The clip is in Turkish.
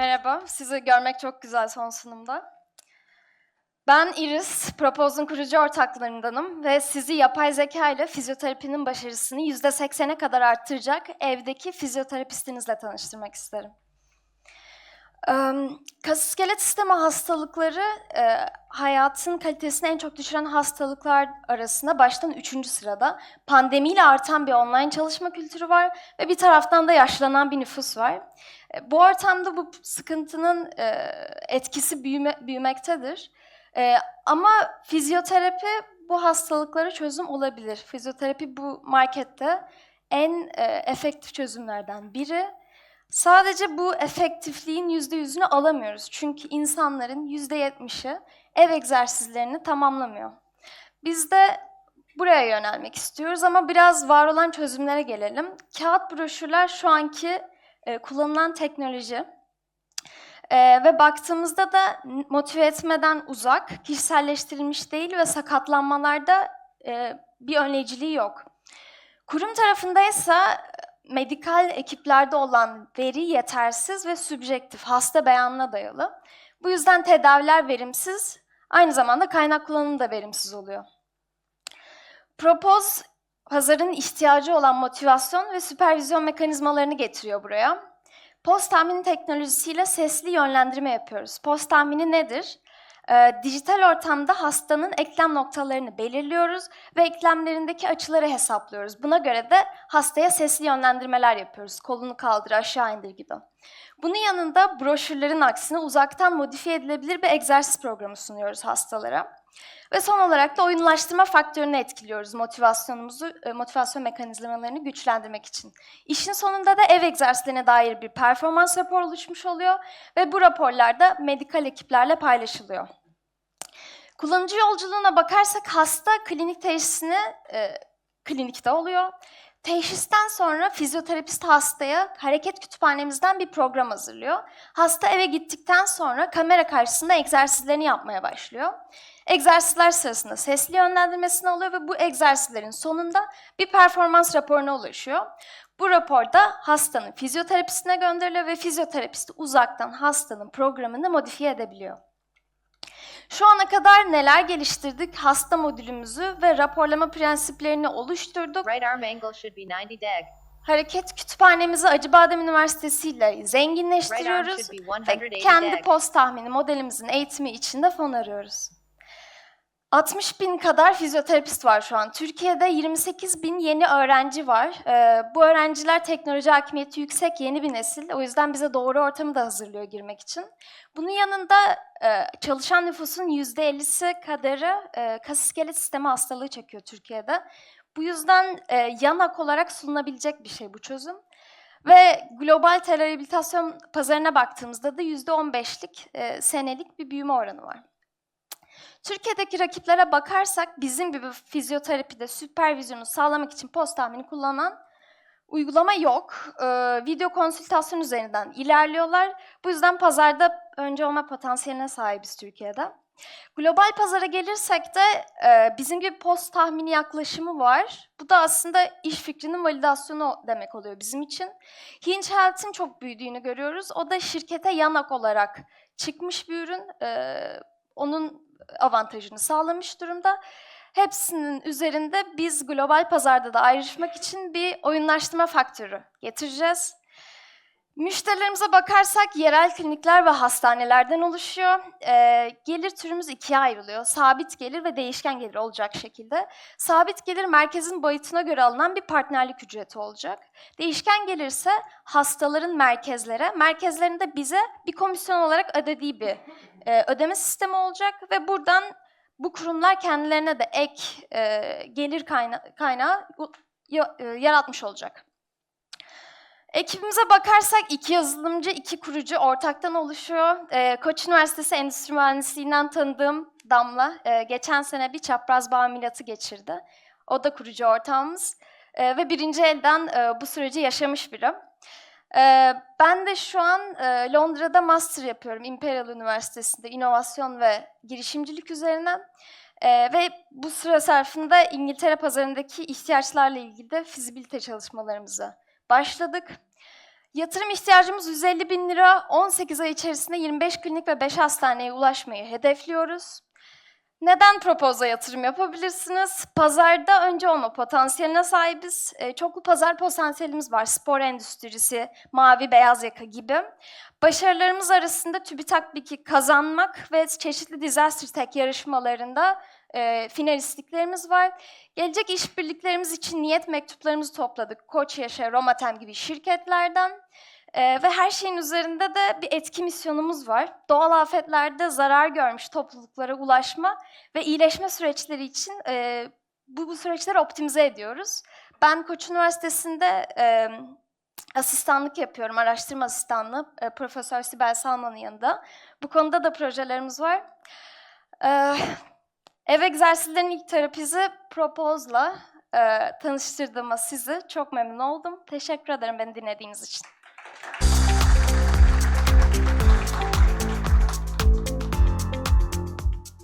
Merhaba, sizi görmek çok güzel son sunumda. Ben Iris, Propose'un kurucu ortaklarındanım ve sizi yapay zeka ile fizyoterapinin başarısını %80'e kadar arttıracak evdeki fizyoterapistinizle tanıştırmak isterim. Kas iskelet sistemi hastalıkları hayatın kalitesini en çok düşüren hastalıklar arasında baştan üçüncü sırada. Pandemiyle artan bir online çalışma kültürü var ve bir taraftan da yaşlanan bir nüfus var. E, Bu ortamda bu sıkıntının etkisi büyüme, büyümektedir. Ama fizyoterapi bu hastalıklara çözüm olabilir. Fizyoterapi bu markette en efektif çözümlerden biri. Sadece bu efektifliğin yüzde yüzünü alamıyoruz. Çünkü insanların yüzde yetmişi ev egzersizlerini tamamlamıyor. Biz de buraya yönelmek istiyoruz ama biraz var olan çözümlere gelelim. Kağıt broşürler şu anki e, kullanılan teknoloji. E, ve baktığımızda da motive etmeden uzak, kişiselleştirilmiş değil ve sakatlanmalarda e, bir önleyiciliği yok. Kurum tarafındaysa e, medikal ekiplerde olan veri yetersiz ve sübjektif, hasta beyanına dayalı. Bu yüzden tedaviler verimsiz, aynı zamanda kaynak kullanımı da verimsiz oluyor. Propose pazarın ihtiyacı olan motivasyon ve süpervizyon mekanizmalarını getiriyor buraya. Post tahmini teknolojisiyle sesli yönlendirme yapıyoruz. Post tahmini nedir? Ee, dijital ortamda hastanın eklem noktalarını belirliyoruz ve eklemlerindeki açıları hesaplıyoruz. Buna göre de hastaya sesli yönlendirmeler yapıyoruz. Kolunu kaldır, aşağı indir gibi. Bunun yanında broşürlerin aksine uzaktan modifiye edilebilir bir egzersiz programı sunuyoruz hastalara. Ve son olarak da oyunlaştırma faktörünü etkiliyoruz motivasyonumuzu, e, motivasyon mekanizmalarını güçlendirmek için. İşin sonunda da ev egzersizlerine dair bir performans raporu oluşmuş oluyor ve bu raporlar da medikal ekiplerle paylaşılıyor. Kullanıcı yolculuğuna bakarsak hasta klinik teşhisini e, klinikte oluyor. Teşhisten sonra fizyoterapist hastaya hareket kütüphanemizden bir program hazırlıyor. Hasta eve gittikten sonra kamera karşısında egzersizlerini yapmaya başlıyor. Egzersizler sırasında sesli yönlendirmesini alıyor ve bu egzersizlerin sonunda bir performans raporuna ulaşıyor. Bu raporda hastanın fizyoterapistine gönderiliyor ve fizyoterapist uzaktan hastanın programını modifiye edebiliyor. Şu ana kadar neler geliştirdik? Hasta modülümüzü ve raporlama prensiplerini oluşturduk. Right arm angle should be 90 deg. Hareket kütüphanemizi Acıbadem Üniversitesi ile Right zenginleştiriyoruz be ve 180 kendi post tahmini modelimizin eğitimi için de fon arıyoruz. 60 bin kadar fizyoterapist var şu an. Türkiye'de 28 bin yeni öğrenci var. Ee, bu öğrenciler teknoloji hakimiyeti yüksek yeni bir nesil. O yüzden bize doğru ortamı da hazırlıyor girmek için. Bunun yanında e, çalışan nüfusun %50'si kadarı e, kas iskelet sistemi hastalığı çekiyor Türkiye'de. Bu yüzden e, yanak olarak sunulabilecek bir şey bu çözüm. Ve global terahabilitasyon pazarına baktığımızda da %15'lik e, senelik bir büyüme oranı var. Türkiye'deki rakiplere bakarsak bizim gibi fizyoterapide süpervizyonu sağlamak için post tahmini kullanan uygulama yok. Ee, video konsültasyon üzerinden ilerliyorlar. Bu yüzden pazarda önce olma potansiyeline sahibiz Türkiye'de. Global pazara gelirsek de e, bizim gibi post tahmini yaklaşımı var. Bu da aslında iş fikrinin validasyonu demek oluyor bizim için. Hinge Health'in çok büyüdüğünü görüyoruz. O da şirkete yanak olarak çıkmış bir ürün. Ee, onun avantajını sağlamış durumda. Hepsinin üzerinde biz global pazarda da ayrışmak için bir oyunlaştırma faktörü getireceğiz. Müşterilerimize bakarsak yerel klinikler ve hastanelerden oluşuyor. Ee, gelir türümüz ikiye ayrılıyor. Sabit gelir ve değişken gelir olacak şekilde. Sabit gelir merkezin boyutuna göre alınan bir partnerlik ücreti olacak. Değişken gelir ise hastaların merkezlere, merkezlerinde bize bir komisyon olarak ödediği bir e, ödeme sistemi olacak ve buradan bu kurumlar kendilerine de ek e, gelir kayna- kaynağı e, yaratmış olacak. Ekibimize bakarsak iki yazılımcı, iki kurucu ortaktan oluşuyor. E, Koç Üniversitesi Endüstri Mühendisliğinden tanıdığım Damla e, geçen sene bir çapraz bağ ameliyatı geçirdi. O da kurucu ortağımız E, ve birinci elden e, bu süreci yaşamış biri. Ee, ben de şu an e, Londra'da master yapıyorum Imperial Üniversitesi'nde inovasyon ve girişimcilik üzerine. Ee, ve bu süre zarfında İngiltere pazarındaki ihtiyaçlarla ilgili de fizibilite çalışmalarımıza başladık. Yatırım ihtiyacımız 150 bin lira. 18 ay içerisinde 25 klinik ve 5 hastaneye ulaşmayı hedefliyoruz. Neden Propoz'a yatırım yapabilirsiniz? Pazarda önce olma potansiyeline sahibiz. E, çoklu pazar potansiyelimiz var. Spor endüstrisi, mavi beyaz yaka gibi. Başarılarımız arasında TÜBİTAK Biki kazanmak ve çeşitli disaster tech yarışmalarında e, finalistliklerimiz var. Gelecek işbirliklerimiz için niyet mektuplarımızı topladık. Koç Yaşa, Romatem gibi şirketlerden. Ee, ve her şeyin üzerinde de bir etki misyonumuz var. Doğal afetlerde zarar görmüş topluluklara ulaşma ve iyileşme süreçleri için e, bu, bu süreçleri optimize ediyoruz. Ben Koç Üniversitesi'nde e, asistanlık yapıyorum, araştırma asistanlığı. E, Profesör Sibel Salman'ın yanında. Bu konuda da projelerimiz var. E, ev egzersizlerinin ilk terapisi Propose'la e, tanıştırdığıma sizi çok memnun oldum. Teşekkür ederim beni dinlediğiniz için.